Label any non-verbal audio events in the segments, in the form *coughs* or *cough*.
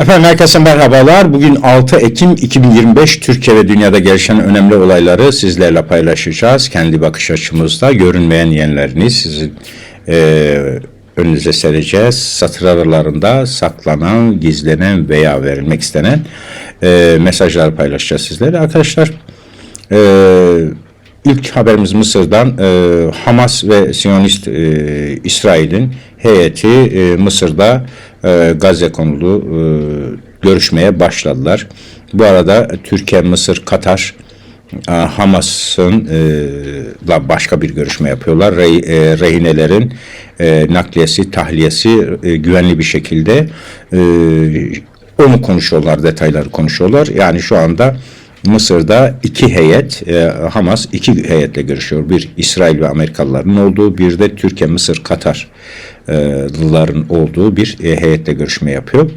Efendim herkese merhabalar. Bugün 6 Ekim 2025 Türkiye ve dünyada gelişen önemli olayları sizlerle paylaşacağız. Kendi bakış açımızda görünmeyen yerlerini sizin e, önünüze sereceğiz. Satır aralarında saklanan, gizlenen veya verilmek istenen e, mesajlar paylaşacağız sizlerle. Arkadaşlar e, ilk haberimiz Mısır'dan e, Hamas ve Siyonist e, İsrail'in heyeti e, Mısır'da e, Gazze konulu e, görüşmeye başladılar. Bu arada Türkiye, Mısır, Katar e, Hamas'ın e, başka bir görüşme yapıyorlar. Re, e, rehinelerin e, nakliyesi, tahliyesi e, güvenli bir şekilde e, onu konuşuyorlar, detayları konuşuyorlar. Yani şu anda Mısır'da iki heyet, e, Hamas iki heyetle görüşüyor. Bir İsrail ve Amerikalıların olduğu, bir de Türkiye, Mısır, Katarlıların olduğu bir e, heyetle görüşme yapıyor.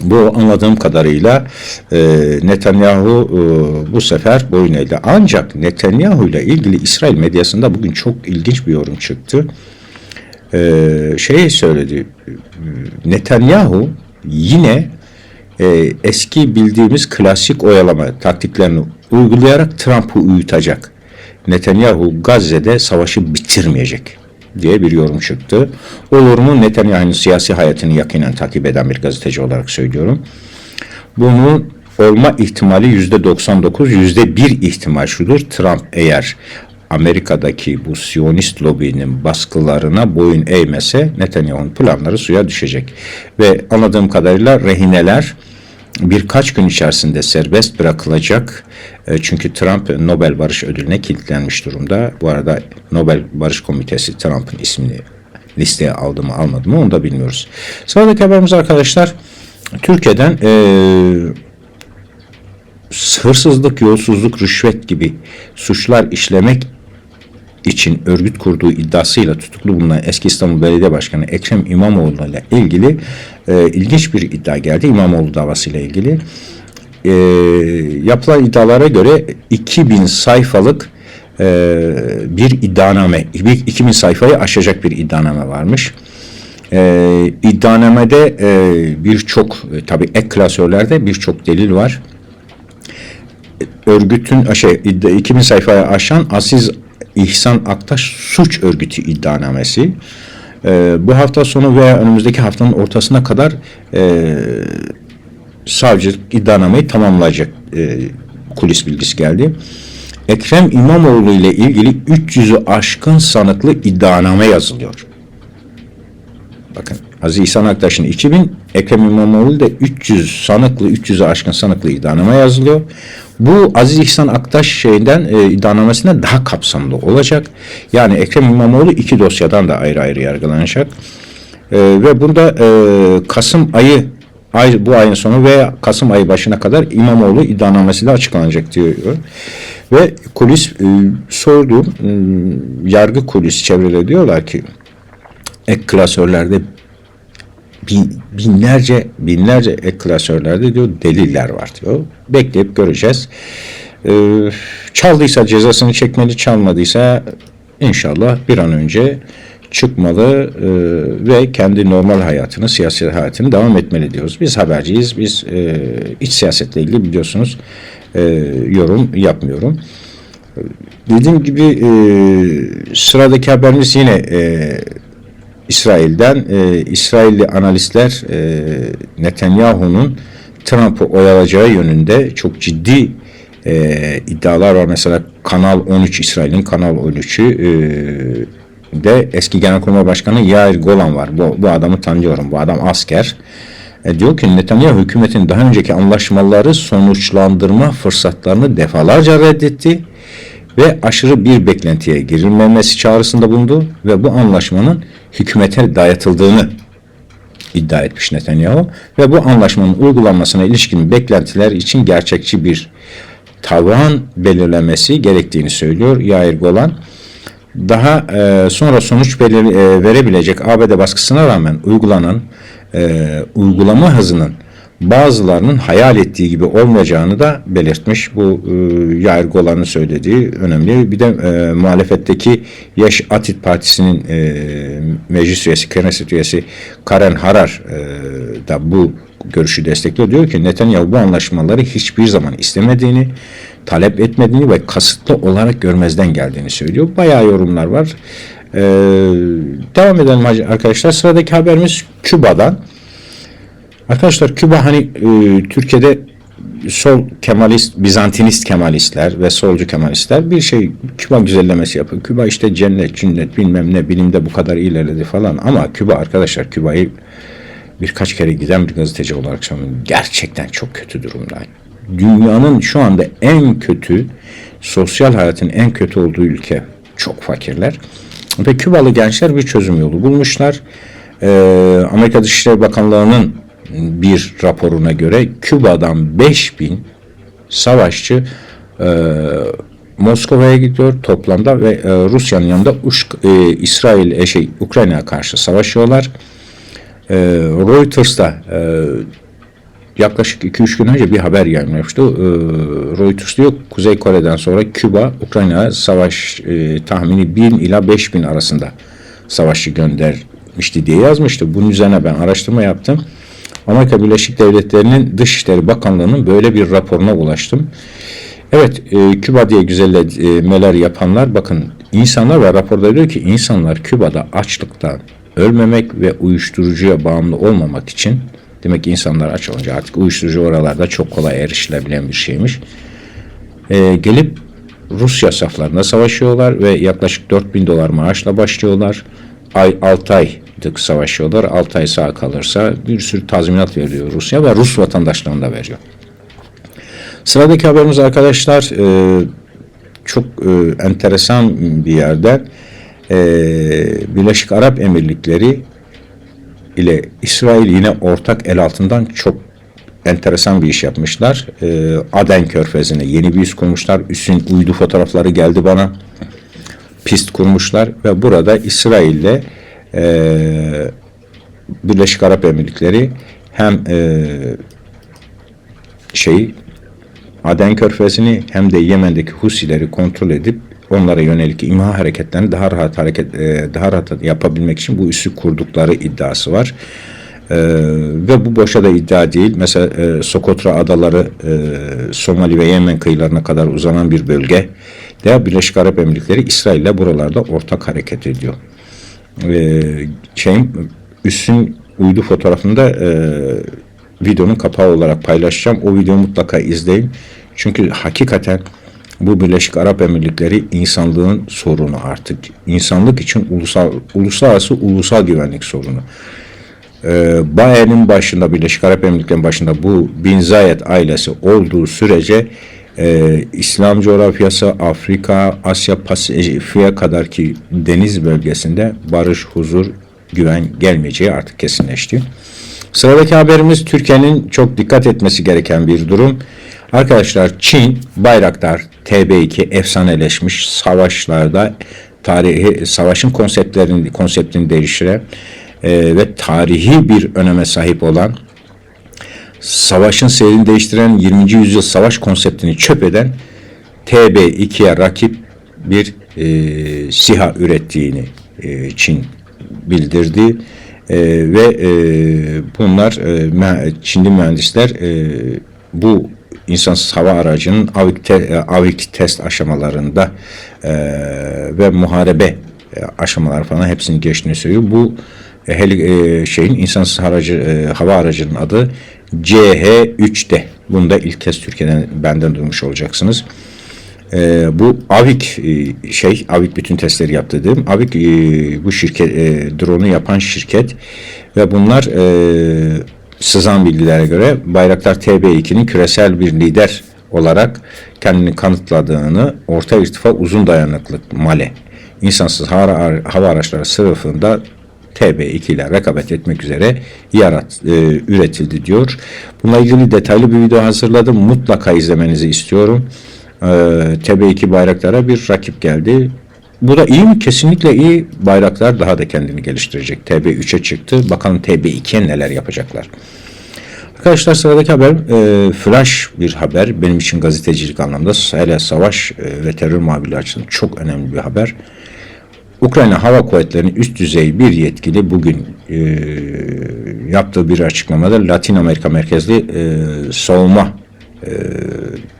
Bu anladığım kadarıyla e, Netanyahu e, bu sefer boyun eğdi. Ancak Netanyahu ile ilgili İsrail medyasında bugün çok ilginç bir yorum çıktı. E, şey söyledi, Netanyahu yine e, eski bildiğimiz klasik oyalama taktiklerini uygulayarak Trump'ı uyutacak. Netanyahu Gazze'de savaşı bitirmeyecek diye bir yorum çıktı. O yorumu Netanyahu'nun siyasi hayatını yakinen takip eden bir gazeteci olarak söylüyorum. Bunun olma ihtimali yüzde 99, yüzde bir ihtimal şudur. Trump eğer Amerika'daki bu Siyonist lobinin baskılarına boyun eğmese Netanyahu'nun planları suya düşecek. Ve anladığım kadarıyla rehineler birkaç gün içerisinde serbest bırakılacak. E, Çünkü Trump Nobel Barış Ödülü'ne kilitlenmiş durumda. Bu arada Nobel Barış Komitesi Trump'ın ismini listeye aldı mı almadı mı onu da bilmiyoruz. Sıradaki haberimiz arkadaşlar Türkiye'den e, hırsızlık, yolsuzluk, rüşvet gibi suçlar işlemek için örgüt kurduğu iddiasıyla tutuklu bulunan eski İstanbul Belediye Başkanı Ekrem İmamoğlu ile ilgili e, ilginç bir iddia geldi. İmamoğlu davasıyla ilgili. E, yapılan iddialara göre 2000 sayfalık e, bir iddianame, bir 2000 sayfayı aşacak bir iddianame varmış. E, iddianamede e, birçok, e, tabi ek klasörlerde birçok delil var örgütün şey 2000 sayfaya aşan Aziz İhsan Aktaş suç örgütü iddianamesi. Ee, bu hafta sonu veya önümüzdeki haftanın ortasına kadar e, savcılık iddianameyi tamamlayacak e, kulis bilgisi geldi. Ekrem İmamoğlu ile ilgili 300'ü aşkın sanıklı iddianame yazılıyor. Bakın Aziz İhsan Aktaş'ın 2000, Ekrem İmamoğlu da 300 sanıklı, 300'ü aşkın sanıklı iddianame yazılıyor. Bu Aziz İhsan Aktaş şeyinden e, iddianamesinden daha kapsamlı olacak. Yani Ekrem İmamoğlu iki dosyadan da ayrı ayrı yargılanacak. E, ve burada e, Kasım ayı ay, bu ayın sonu veya Kasım ayı başına kadar İmamoğlu iddianamesi de açıklanacak diyor. Ve kulis e, sordu, e, yargı kulis çevreleri diyorlar ki ek klasörlerde bin, binlerce binlerce ek klasörlerde diyor deliller var diyor. Bekleyip göreceğiz. Ee, çaldıysa cezasını çekmeli, çalmadıysa inşallah bir an önce çıkmalı e, ve kendi normal hayatını, siyasi hayatını devam etmeli diyoruz. Biz haberciyiz. Biz e, iç siyasetle ilgili biliyorsunuz e, yorum yapmıyorum. Dediğim gibi e, sıradaki haberimiz yine e, İsrail'den e, İsrailli analistler e, Netanyahu'nun Trump'ı oyalayacağı yönünde çok ciddi e, iddialar var. Mesela Kanal 13 İsrail'in Kanal 13'ü e, de eski Genelkurmay Başkanı Yair Golan var. Bu, bu adamı tanıyorum. Bu adam asker. E, diyor ki Netanyahu hükümetin daha önceki anlaşmaları sonuçlandırma fırsatlarını defalarca reddetti ve aşırı bir beklentiye girilmemesi çağrısında bulundu ve bu anlaşmanın hükümete dayatıldığını iddia etmiş Netanyahu ve bu anlaşmanın uygulanmasına ilişkin beklentiler için gerçekçi bir tavan belirlemesi gerektiğini söylüyor Yair Golan. Daha e, sonra sonuç belir, e, verebilecek ABD baskısına rağmen uygulanan e, uygulama hızının bazılarının hayal ettiği gibi olmayacağını da belirtmiş. Bu e, Yair Golan'ın söylediği önemli. Bir de e, muhalefetteki Yaş Atit Partisi'nin e, meclis üyesi, Knesset üyesi Karen Harar e, da bu görüşü destekliyor. Diyor ki Netanyahu bu anlaşmaları hiçbir zaman istemediğini, talep etmediğini ve kasıtlı olarak görmezden geldiğini söylüyor. Bayağı yorumlar var. Ee, devam edelim arkadaşlar. Sıradaki haberimiz Küba'dan. Arkadaşlar Küba hani e, Türkiye'de sol Kemalist, Bizantinist Kemalistler ve solcu Kemalistler bir şey Küba güzellemesi yapıyor. Küba işte cennet, cünnet bilmem ne bilimde bu kadar ilerledi falan ama Küba arkadaşlar Küba'yı birkaç kere giden bir gazeteci olarak söylüyorum. Gerçekten çok kötü durumda. Dünyanın şu anda en kötü, sosyal hayatın en kötü olduğu ülke. Çok fakirler. Ve Kübalı gençler bir çözüm yolu bulmuşlar. Ee, Amerika Dışişleri Bakanlığı'nın bir raporuna göre Küba'dan 5000 savaşçı e, Moskova'ya gidiyor toplamda ve e, Rusya'nın yanında Uş, e, İsrail e, şey Ukrayna'ya karşı savaşıyorlar. E, Reuters'ta e, yaklaşık 2-3 gün önce bir haber yayınlamıştı. E, Reuters diyor Kuzey Kore'den sonra Küba Ukrayna'ya savaş e, tahmini 1000 ila 5000 arasında savaşçı göndermişti diye yazmıştı. Bunun üzerine ben araştırma yaptım. Amerika Birleşik Devletleri'nin Dışişleri Bakanlığı'nın böyle bir raporuna ulaştım. Evet, e, Küba diye güzellemeler yapanlar bakın insanlar ve raporda diyor ki insanlar Küba'da açlıktan ölmemek ve uyuşturucuya bağımlı olmamak için demek ki insanlar aç olunca artık uyuşturucu oralarda çok kolay erişilebilen bir şeymiş. E, gelip Rusya saflarında savaşıyorlar ve yaklaşık 4000 dolar maaşla başlıyorlar. Ay 6 ay savaşıyorlar. 6 ay sağ kalırsa bir sürü tazminat veriyor Rusya ve Rus vatandaşlarına da veriyor. Sıradaki haberimiz arkadaşlar e, çok e, enteresan bir yerden e, Birleşik Arap Emirlikleri ile İsrail yine ortak el altından çok enteresan bir iş yapmışlar. E, Aden Körfezi'ne yeni bir üs kurmuşlar. Üsün uydu fotoğrafları geldi bana. Pist kurmuşlar ve burada İsrail ile e, Birleşik Arap Emirlikleri hem e, şey Aden Körfezi'ni hem de Yemen'deki Husileri kontrol edip onlara yönelik imha hareketlerini daha rahat hareket e, daha rahat yapabilmek için bu üssü kurdukları iddiası var. Ee, ve bu boşa da iddia değil. Mesela e, Sokotra adaları e, Somali ve Yemen kıyılarına kadar uzanan bir bölge. De Birleşik Arap Emirlikleri İsrail ile buralarda ortak hareket ediyor e, şeyin üssün uydu fotoğrafında e, videonun kapağı olarak paylaşacağım. O videoyu mutlaka izleyin. Çünkü hakikaten bu Birleşik Arap Emirlikleri insanlığın sorunu artık. İnsanlık için ulusal uluslararası ulusal güvenlik sorunu. Ee, Baye'nin başında Birleşik Arap Emirlikleri'nin başında bu Bin Zayed ailesi olduğu sürece e, İslam coğrafyası Afrika, Asya Pasifik'e kadar ki deniz bölgesinde barış, huzur, güven gelmeyeceği artık kesinleşti. Sıradaki haberimiz Türkiye'nin çok dikkat etmesi gereken bir durum. Arkadaşlar Çin Bayraktar TB2 efsaneleşmiş savaşlarda tarihi savaşın konseptlerini konseptini değiştiren e, ve tarihi bir öneme sahip olan savaşın seyrini değiştiren 20. yüzyıl savaş konseptini çöp eden TB2'ye rakip bir e, SİHA ürettiğini e, Çin bildirdi. E, ve e, bunlar e, Çinli mühendisler e, bu insansız hava aracının avik, te, e, avik test aşamalarında e, ve muharebe e, aşamalar falan hepsini geçtiğini söylüyor. Bu e, heli, e, şeyin insansız aracı, e, hava aracının adı CH3'te. Bunu da ilk kez Türkiye'den benden duymuş olacaksınız. E, bu Avik e, şey Avik bütün testleri yaptı dedim. Avik e, bu şirket e, drone'u yapan şirket ve bunlar e, sızan bilgilere göre Bayraktar TB2'nin küresel bir lider olarak kendini kanıtladığını orta irtifa uzun dayanıklık MALE insansız hava araçları sınıfında TB2 ile rekabet etmek üzere yarat, e, üretildi diyor. Bununla ilgili detaylı bir video hazırladım. Mutlaka izlemenizi istiyorum. E, TB2 bayraklara bir rakip geldi. Bu da iyi mi? Kesinlikle iyi. Bayraklar daha da kendini geliştirecek. TB3'e çıktı. Bakalım TB2'ye neler yapacaklar. Arkadaşlar sıradaki haber e, flash bir haber. Benim için gazetecilik anlamda hele savaş e, ve terör muhabirliği açısından çok önemli bir haber. Ukrayna Hava Kuvvetleri'nin üst düzey bir yetkili bugün e, yaptığı bir açıklamada Latin Amerika merkezli e, savunma e,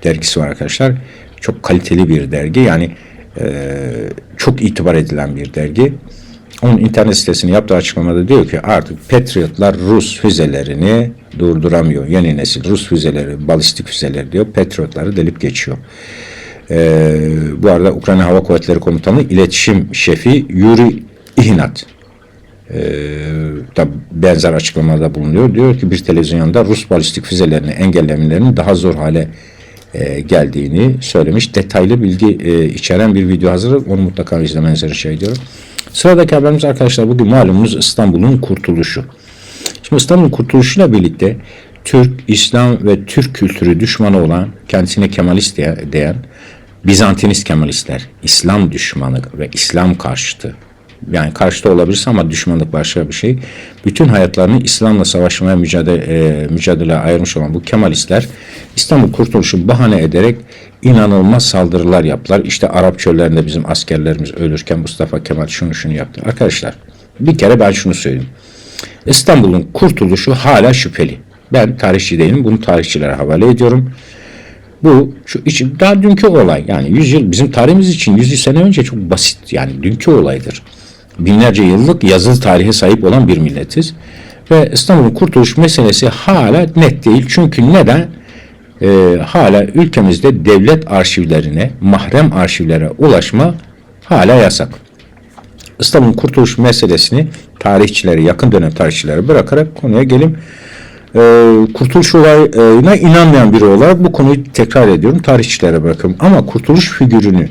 dergisi var arkadaşlar. Çok kaliteli bir dergi. Yani e, çok itibar edilen bir dergi. Onun internet sitesini yaptığı açıklamada diyor ki artık Patriotlar Rus füzelerini durduramıyor. Yeni nesil Rus füzeleri, balistik füzeleri diyor. Patriotları delip geçiyor. Ee, bu arada Ukrayna Hava Kuvvetleri Komutanı İletişim Şefi Yuri İhnat e, da benzer açıklamada bulunuyor. Diyor ki bir televizyonda Rus balistik füzelerini engellemelerinin daha zor hale e, geldiğini söylemiş. Detaylı bilgi e, içeren bir video hazır. Onu mutlaka izlemenizi rica ediyorum. Sıradaki haberimiz arkadaşlar bugün malumunuz İstanbul'un kurtuluşu. Şimdi İstanbul'un kurtuluşuyla birlikte Türk, İslam ve Türk kültürü düşmanı olan kendisine Kemalist diye, diyen Bizantinist Kemalistler, İslam düşmanı ve İslam karşıtı yani karşıta olabilirse ama düşmanlık başka bir şey. Bütün hayatlarını İslam'la savaşmaya mücadele, e, mücadele ayırmış olan bu Kemalistler İstanbul Kurtuluşu bahane ederek inanılmaz saldırılar yaptılar. İşte Arap çöllerinde bizim askerlerimiz ölürken Mustafa Kemal şunu şunu yaptı. Arkadaşlar bir kere ben şunu söyleyeyim. İstanbul'un kurtuluşu hala şüpheli. Ben tarihçi değilim. Bunu tarihçilere havale ediyorum. Bu şu için daha dünkü olay yani 100 yıl bizim tarihimiz için 100 sene önce çok basit yani dünkü olaydır. Binlerce yıllık yazılı tarihe sahip olan bir milletiz. Ve İstanbul'un kurtuluş meselesi hala net değil. Çünkü neden? Ee, hala ülkemizde devlet arşivlerine, mahrem arşivlere ulaşma hala yasak. İstanbul'un kurtuluş meselesini tarihçileri, yakın dönem tarihçileri bırakarak konuya gelim. Ee, kurtuluş olayına inanmayan biri olarak bu konuyu tekrar ediyorum. Tarihçilere bırakıyorum. Ama kurtuluş figürünü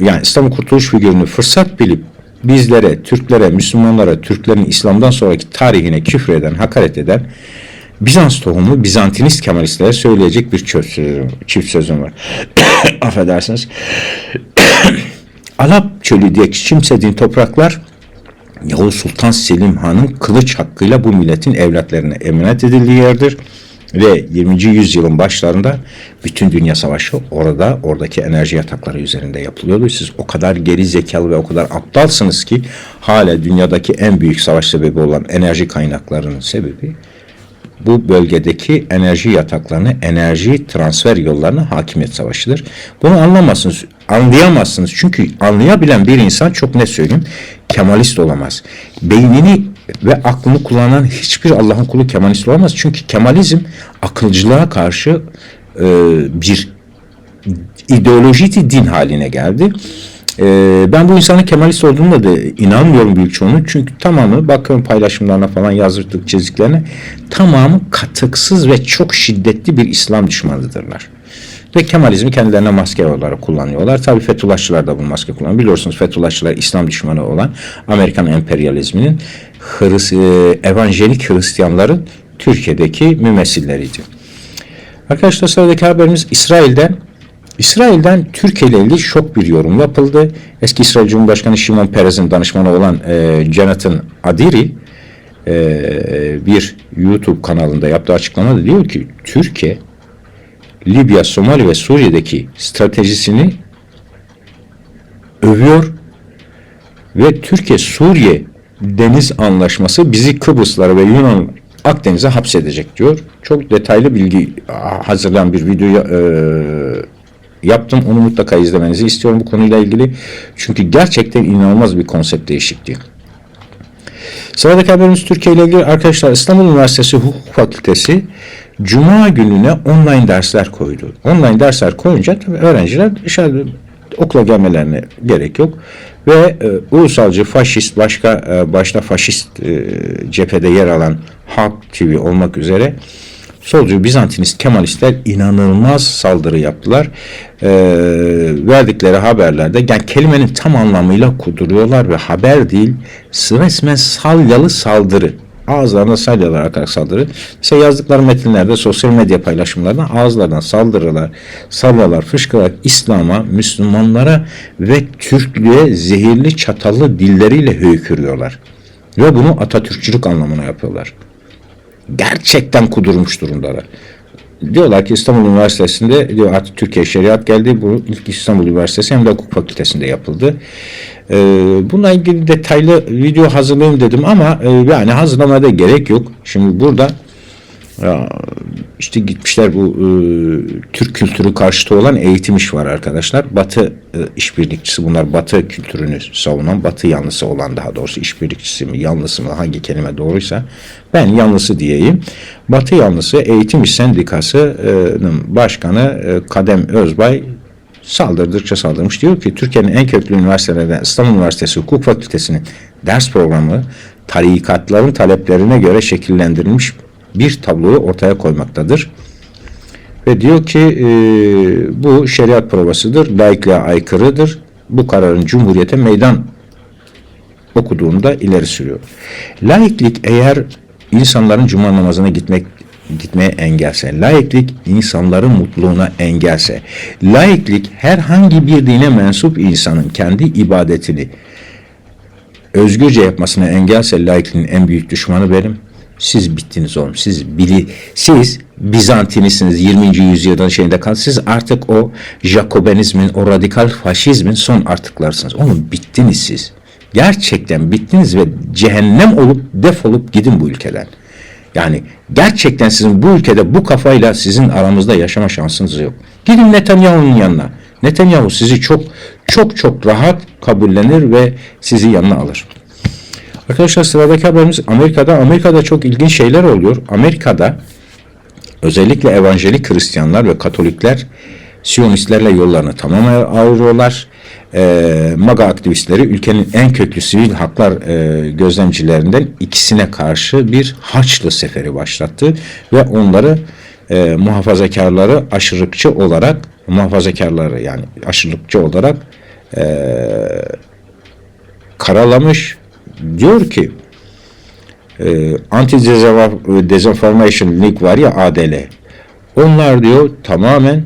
yani İstanbul kurtuluş figürünü fırsat bilip bizlere, Türklere, Müslümanlara, Türklerin İslam'dan sonraki tarihine küfreden, hakaret eden Bizans tohumlu Bizantinist Kemalistlere söyleyecek bir sözüm, çift sözüm var. *coughs* Affedersiniz. *coughs* Alap çölü diye küçümsediğin topraklar Yavuz Sultan Selim Han'ın kılıç hakkıyla bu milletin evlatlarına emanet edildiği yerdir. Ve 20. yüzyılın başlarında bütün dünya savaşı orada, oradaki enerji yatakları üzerinde yapılıyordu. Siz o kadar geri zekalı ve o kadar aptalsınız ki hala dünyadaki en büyük savaş sebebi olan enerji kaynaklarının sebebi bu bölgedeki enerji yataklarını, enerji transfer yollarına hakimiyet savaşıdır. Bunu anlamazsınız, anlayamazsınız. Çünkü anlayabilen bir insan çok ne söyleyeyim, Kemalist olamaz. Beynini ve aklını kullanan hiçbir Allah'ın kulu Kemalist olamaz. Çünkü Kemalizm akılcılığa karşı e, bir ideoloji din haline geldi. Ee, ben bu insanın Kemalist olduğunu da inanmıyorum büyük çoğunun. Çünkü tamamı bakıyorum paylaşımlarına falan yazdırdık çizdiklerine tamamı katıksız ve çok şiddetli bir İslam düşmanıdırlar. Ve Kemalizmi kendilerine maske olarak kullanıyorlar. Tabi Fethullahçılar da bu maske kullanıyor. Biliyorsunuz Fethullahçılar İslam düşmanı olan Amerikan emperyalizminin Hris, e, evangelik Hristiyanların Türkiye'deki mümessilleriydi. Arkadaşlar sıradaki haberimiz İsrail'den İsrail'den Türkiye ile ilgili şok bir yorum yapıldı. Eski İsrail Cumhurbaşkanı Şimon Peres'in danışmanı olan e, Jonathan Adiri e, bir YouTube kanalında yaptığı açıklamada diyor ki Türkiye Libya, Somali ve Suriye'deki stratejisini övüyor ve Türkiye-Suriye deniz anlaşması bizi Kıbrıslara ve Yunan Akdeniz'e hapsedecek diyor. Çok detaylı bilgi hazırlayan bir video e, yaptım. Onu mutlaka izlemenizi istiyorum bu konuyla ilgili. Çünkü gerçekten inanılmaz bir konsept değişikliği. Sıradaki haberimiz Türkiye ile ilgili arkadaşlar İstanbul Üniversitesi Hukuk Fakültesi Cuma gününe online dersler koydu. Online dersler koyunca tabii öğrenciler dışarıda okula gelmelerine gerek yok. Ve e, ulusalcı, faşist, başka e, başta faşist e, cephede yer alan Halk TV olmak üzere solcu Bizantinist Kemalistler inanılmaz saldırı yaptılar. E, verdikleri haberlerde yani kelimenin tam anlamıyla kuduruyorlar ve haber değil resmen salyalı saldırı. Ağızlarına salyalar saldırı. Mesela yazdıkları metinlerde sosyal medya paylaşımlarında ağızlarından saldırılar, salyalar fışkırarak İslam'a, Müslümanlara ve Türklüğe zehirli çatallı dilleriyle höykürüyorlar. Ve bunu Atatürkçülük anlamına yapıyorlar gerçekten kudurmuş durumdalar. Diyorlar ki İstanbul Üniversitesi'nde diyor artık Türkiye Şeriat geldi. Bu ilk İstanbul Üniversitesi hem de hukuk fakültesinde yapıldı. E, bununla ilgili detaylı video hazırlayayım dedim ama e, yani hazırlamaya da gerek yok. Şimdi burada işte gitmişler bu e, Türk kültürü karşıtı olan eğitim iş var arkadaşlar. Batı e, işbirlikçisi bunlar Batı kültürünü savunan, Batı yanlısı olan daha doğrusu işbirlikçisi mi, yanlısı mı hangi kelime doğruysa ben yanlısı diyeyim. Batı yanlısı eğitim iş sendikasının başkanı e, Kadem Özbay saldırdıkça saldırmış. Diyor ki Türkiye'nin en köklü üniversitelerinden İstanbul Üniversitesi Hukuk Fakültesi'nin ders programı tarikatların taleplerine göre şekillendirilmiş bir tabloyu ortaya koymaktadır. Ve diyor ki e, bu şeriat provasıdır, laikliğe aykırıdır. Bu kararın Cumhuriyete meydan okuduğunu da ileri sürüyor. Laiklik eğer insanların cuma namazına gitmek gitmeye engelse, laiklik insanların mutluluğuna engelse, laiklik herhangi bir dine mensup insanın kendi ibadetini özgürce yapmasına engelse laikliğin en büyük düşmanı benim. Siz bittiniz oğlum. Siz bili siz Bizantinisiniz 20. yüzyılın şeyinde kal. Siz artık o Jakobenizmin, o radikal faşizmin son artıklarısınız. Oğlum bittiniz siz. Gerçekten bittiniz ve cehennem olup defolup gidin bu ülkeden. Yani gerçekten sizin bu ülkede bu kafayla sizin aramızda yaşama şansınız yok. Gidin Netanyahu'nun yanına. Netanyahu sizi çok çok çok rahat kabullenir ve sizi yanına alır. Arkadaşlar sıradaki haberimiz Amerika'da. Amerika'da çok ilginç şeyler oluyor. Amerika'da özellikle evangelik Hristiyanlar ve Katolikler Siyonistlerle yollarını tamamen ayırıyorlar. E, MAGA aktivistleri ülkenin en köklü sivil haklar e, gözlemcilerinden ikisine karşı bir Haçlı seferi başlattı ve onları e, muhafazakarları aşırılıkçı olarak muhafazakarları yani aşırılıkçı olarak e, karalamış diyor ki e, Anti Dezinformation League var ya ADL onlar diyor tamamen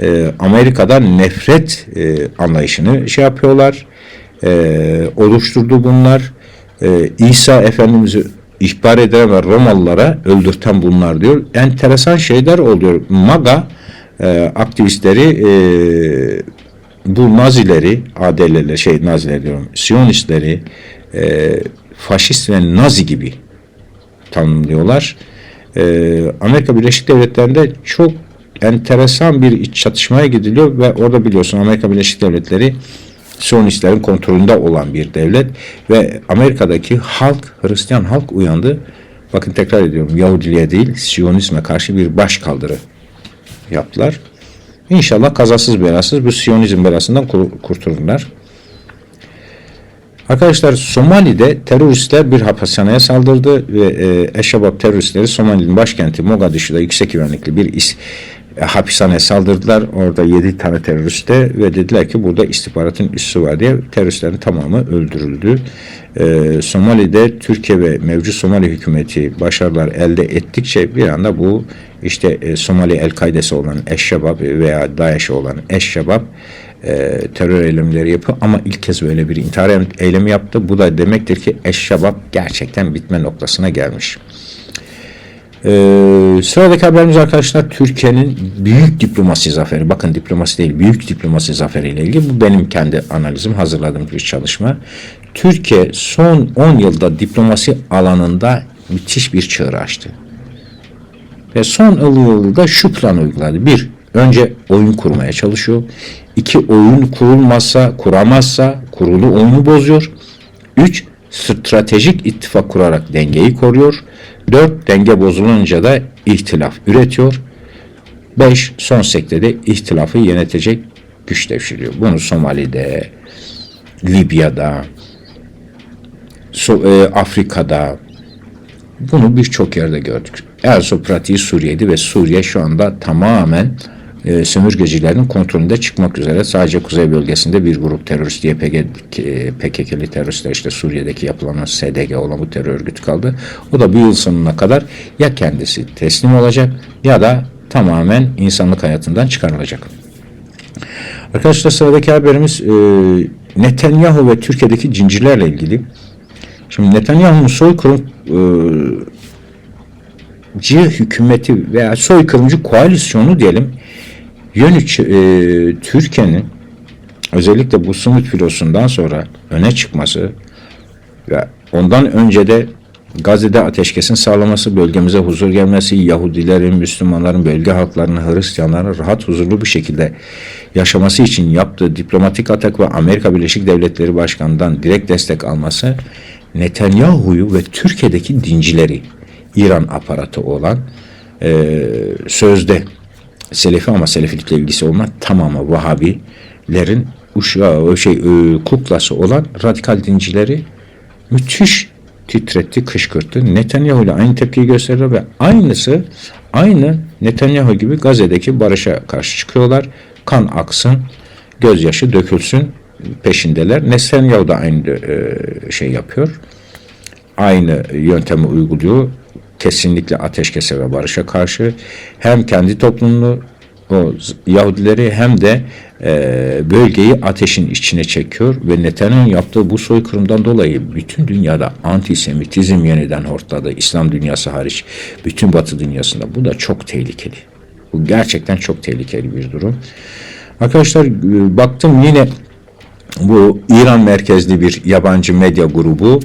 e, Amerika'dan nefret e, anlayışını şey yapıyorlar oluşturdu bunlar İsa Efendimiz'i ihbar eden ve Romalılara öldürten bunlar diyor. Enteresan şeyler oluyor. MAGA aktivistleri bu Nazileri, ADL'ler şey Naziler diyorum, Siyonistleri e, faşist ve Nazi gibi tanımlıyorlar. E, Amerika Birleşik Devletleri'nde çok enteresan bir iç çatışmaya gidiliyor ve orada biliyorsun Amerika Birleşik Devletleri Siyonistlerin kontrolünde olan bir devlet ve Amerika'daki halk, Hristiyan halk uyandı. Bakın tekrar ediyorum Yahudiliğe değil Siyonizme karşı bir baş kaldırı yaptılar. İnşallah kazasız belasız bu Siyonizm belasından kurtulurlar. Arkadaşlar Somali'de teröristler bir hapishaneye saldırdı ve e, Eşşebab teröristleri Somali'nin başkenti Mogadishu'da yüksek güvenlikli bir is, e, hapishaneye saldırdılar. Orada 7 tane teröriste ve dediler ki burada istihbaratın üssü var diye teröristlerin tamamı öldürüldü. E, Somali'de Türkiye ve mevcut Somali hükümeti başarılar elde ettikçe bir anda bu işte e, Somali El-Kaide'si olan Eşşebab veya DAEŞ'e olan Eşşebab e, terör eylemleri yapıyor ama ilk kez böyle bir intihar eylemi yaptı. Bu da demektir ki Eşşebab gerçekten bitme noktasına gelmiş. Ee, sıradaki haberimiz arkadaşlar Türkiye'nin büyük diplomasi zaferi. Bakın diplomasi değil büyük diplomasi zaferiyle ilgili. Bu benim kendi analizim hazırladığım bir çalışma. Türkiye son 10 yılda diplomasi alanında müthiş bir çığır açtı. Ve son yılda şu plan uyguladı. Bir, önce oyun kurmaya çalışıyor. İki, oyun kurulmazsa, kuramazsa kurulu oyunu bozuyor. Üç, stratejik ittifak kurarak dengeyi koruyor. Dört, denge bozulunca da ihtilaf üretiyor. Beş, son sektede ihtilafı yönetecek güç devşiriyor. Bunu Somali'de, Libya'da, so e, Afrika'da, bunu birçok yerde gördük. Erso pratiği Suriye'di ve Suriye şu anda tamamen e, sömürgecilerin kontrolünde çıkmak üzere sadece kuzey bölgesinde bir grup terörist YPG, PKK'li teröristler işte Suriye'deki yapılan SDG olan bu terör örgütü kaldı. O da bu yıl sonuna kadar ya kendisi teslim olacak ya da tamamen insanlık hayatından çıkarılacak. Arkadaşlar sıradaki haberimiz e, Netanyahu ve Türkiye'deki cincilerle ilgili. Şimdi Netanyahu'nun soykırım e, hükümeti veya soykırımcı koalisyonu diyelim yönü e, Türkiye'nin özellikle bu Sumut filosundan sonra öne çıkması ve ondan önce de Gazze'de ateşkesin sağlaması, bölgemize huzur gelmesi, Yahudilerin, Müslümanların, bölge halklarının, Hristiyanların rahat huzurlu bir şekilde yaşaması için yaptığı diplomatik atak ve Amerika Birleşik Devletleri Başkanı'ndan direkt destek alması Netanyahu'yu ve Türkiye'deki dincileri, İran aparatı olan e, sözde Selefi ama Selefilikle ilgisi olmayan tamamı Vahabilerin uşağı, şey, e, kuklası olan radikal dincileri müthiş titretti, kışkırttı. Netanyahu ile aynı tepkiyi gösteriyor ve aynısı aynı Netanyahu gibi Gazze'deki barışa karşı çıkıyorlar. Kan aksın, gözyaşı dökülsün peşindeler. Netanyahu da aynı e, şey yapıyor. Aynı yöntemi uyguluyor. Kesinlikle ateşkese ve barışa karşı hem kendi toplumunu o Yahudileri hem de e, bölgeyi ateşin içine çekiyor ve Netanyahu'nun yaptığı bu soykırımdan dolayı bütün dünyada antisemitizm yeniden hortladı. İslam dünyası hariç bütün batı dünyasında. Bu da çok tehlikeli. Bu gerçekten çok tehlikeli bir durum. Arkadaşlar e, baktım yine bu İran merkezli bir yabancı medya grubu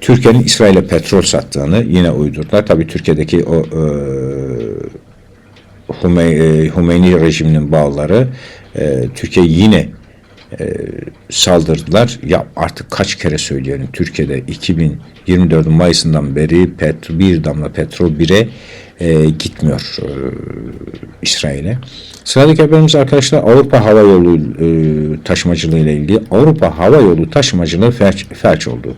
Türkiye'nin İsrail'e petrol sattığını yine uydurdular. Tabii Türkiye'deki o e, Hümey, Hümeyni rejiminin bağları e, Türkiye yine e, saldırdılar. Ya artık kaç kere söyleyelim Türkiye'de 2024 Mayıs'ından beri petro, bir damla petrol bire e, gitmiyor e, İsrail'e. Sıradaki haberimiz arkadaşlar Avrupa Hava Yolu e, taşımacılığı ile ilgili. Avrupa Hava Yolu taşımacılığı felç, felç oldu.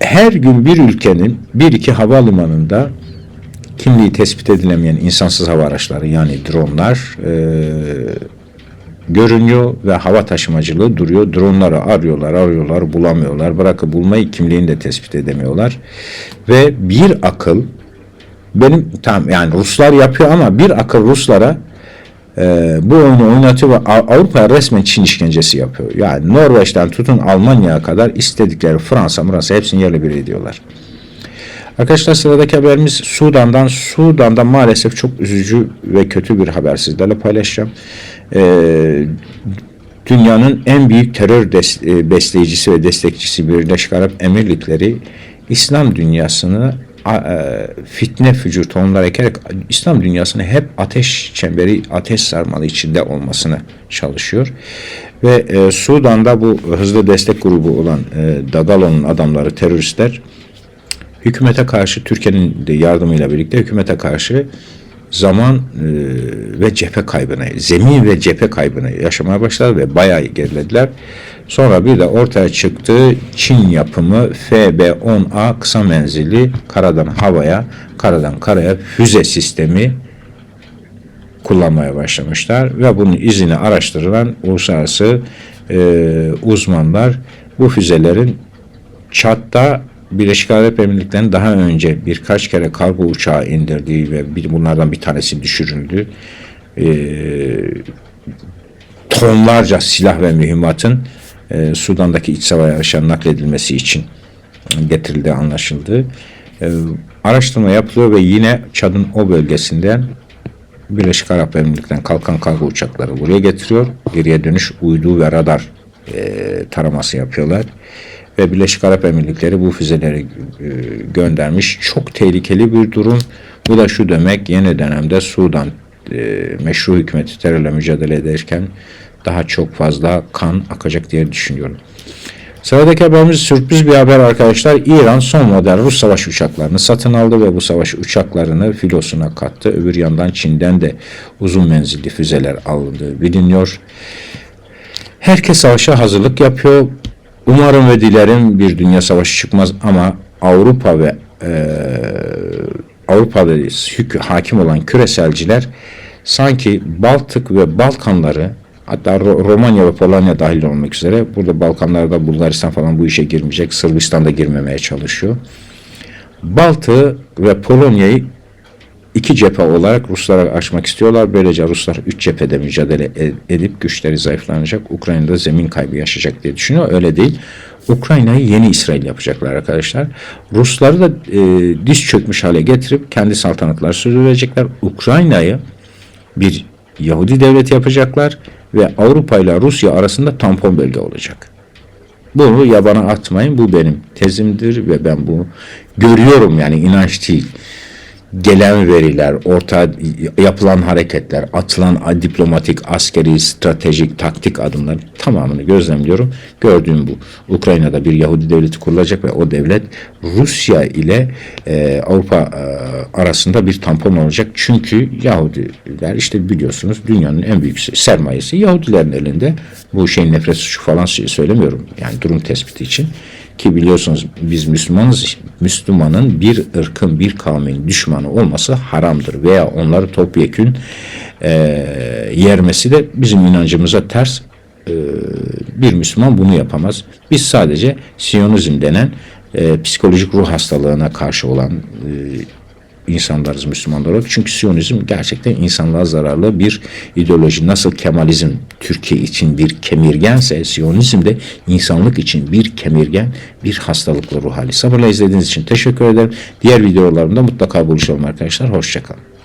Her gün bir ülkenin bir iki havalimanında kimliği tespit edilemeyen insansız hava araçları yani dronlar e, görünüyor ve hava taşımacılığı duruyor. Dronları arıyorlar, arıyorlar, bulamıyorlar. Bırakıp bulmayı kimliğini de tespit edemiyorlar. Ve bir akıl benim tam yani Ruslar yapıyor ama bir akıl Ruslara e, bu oyunu oynatıyor ve Avrupa'ya resmen Çin işkencesi yapıyor. Yani Norveç'ten tutun Almanya'ya kadar istedikleri Fransa, Fransa hepsini yerle bir ediyorlar. Arkadaşlar sıradaki haberimiz Sudan'dan. Sudan'da maalesef çok üzücü ve kötü bir haber sizlerle paylaşacağım. Ee, dünyanın en büyük terör e, besleyicisi ve destekçisi Birleşik Arap Emirlikleri İslam dünyasını fitne fücur tohumlar ekerek İslam dünyasını hep ateş çemberi, ateş sarmalı içinde olmasını çalışıyor. Ve e, Sudan'da bu hızlı destek grubu olan e, Dagalo'nun adamları, teröristler hükümete karşı Türkiye'nin de yardımıyla birlikte hükümete karşı zaman e, ve cephe kaybını, zemin ve cephe kaybını yaşamaya başladı ve bayağı gerilediler. Sonra bir de ortaya çıktı Çin yapımı FB-10A kısa menzilli karadan havaya, karadan karaya füze sistemi kullanmaya başlamışlar ve bunun izini araştırılan uluslararası e, uzmanlar bu füzelerin Çat'ta Birleşik Arap Emirlikleri'nin daha önce birkaç kere kargo uçağı indirdiği ve bir, bunlardan bir tanesi düşürüldü. E, tonlarca silah ve mühimmatın e, Sudan'daki iç savaşa nakledilmesi için getirildiği anlaşıldı. E, araştırma yapılıyor ve yine Çad'ın o bölgesinden Birleşik Arap Emirlikleri'nden kalkan kargo uçakları buraya getiriyor. Geriye dönüş uydu ve radar e, taraması yapıyorlar ve Birleşik Arap Emirlikleri bu füzeleri e, göndermiş. Çok tehlikeli bir durum. Bu da şu demek yeni dönemde Sudan e, meşru hükümeti terörle mücadele ederken daha çok fazla kan akacak diye düşünüyorum. Sıradaki haberimiz sürpriz bir haber arkadaşlar. İran son model Rus savaş uçaklarını satın aldı ve bu savaş uçaklarını filosuna kattı. Öbür yandan Çin'den de uzun menzilli füzeler alındığı biliniyor. Herkes savaşa hazırlık yapıyor. Umarım ve dilerim bir dünya savaşı çıkmaz ama Avrupa ve e, Avrupa'da hakim olan küreselciler sanki Baltık ve Balkanları hatta Romanya ve Polonya dahil olmak üzere burada Balkanlarda Bulgaristan falan bu işe girmeyecek. Sırbistan da girmemeye çalışıyor. Baltığı ve Polonya'yı iki cephe olarak Ruslara açmak istiyorlar. Böylece Ruslar üç cephede mücadele e, edip güçleri zayıflanacak. Ukrayna'da zemin kaybı yaşayacak diye düşünüyor. Öyle değil. Ukrayna'yı yeni İsrail yapacaklar arkadaşlar. Rusları da e, diz çökmüş hale getirip kendi saltanatlar sürdürecekler. Ukrayna'yı bir Yahudi devleti yapacaklar ve Avrupa ile Rusya arasında tampon bölge olacak. Bunu yabana atmayın. Bu benim tezimdir ve ben bunu görüyorum yani inanç değil. Gelen veriler, orta yapılan hareketler, atılan diplomatik, askeri, stratejik, taktik adımlar tamamını gözlemliyorum. Gördüğüm bu. Ukrayna'da bir Yahudi devleti kurulacak ve o devlet Rusya ile e, Avrupa e, arasında bir tampon olacak. Çünkü Yahudiler işte biliyorsunuz dünyanın en büyük sermayesi Yahudilerin elinde. Bu şeyin nefret suçu falan söylemiyorum. Yani durum tespiti için. Ki biliyorsunuz biz Müslümanız. Müslümanın bir ırkın, bir kavmin düşmanı olması haramdır. Veya onları topyekün e, yermesi de bizim inancımıza ters. E, bir Müslüman bunu yapamaz. Biz sadece Siyonizm denen e, psikolojik ruh hastalığına karşı olan e, insanlarız Müslümanlar olarak. Çünkü Siyonizm gerçekten insanlığa zararlı bir ideoloji. Nasıl Kemalizm Türkiye için bir kemirgense Siyonizm de insanlık için bir kemirgen, bir hastalıklı ruh hali. Sabırla izlediğiniz için teşekkür ederim. Diğer videolarımda mutlaka buluşalım arkadaşlar. Hoşçakalın.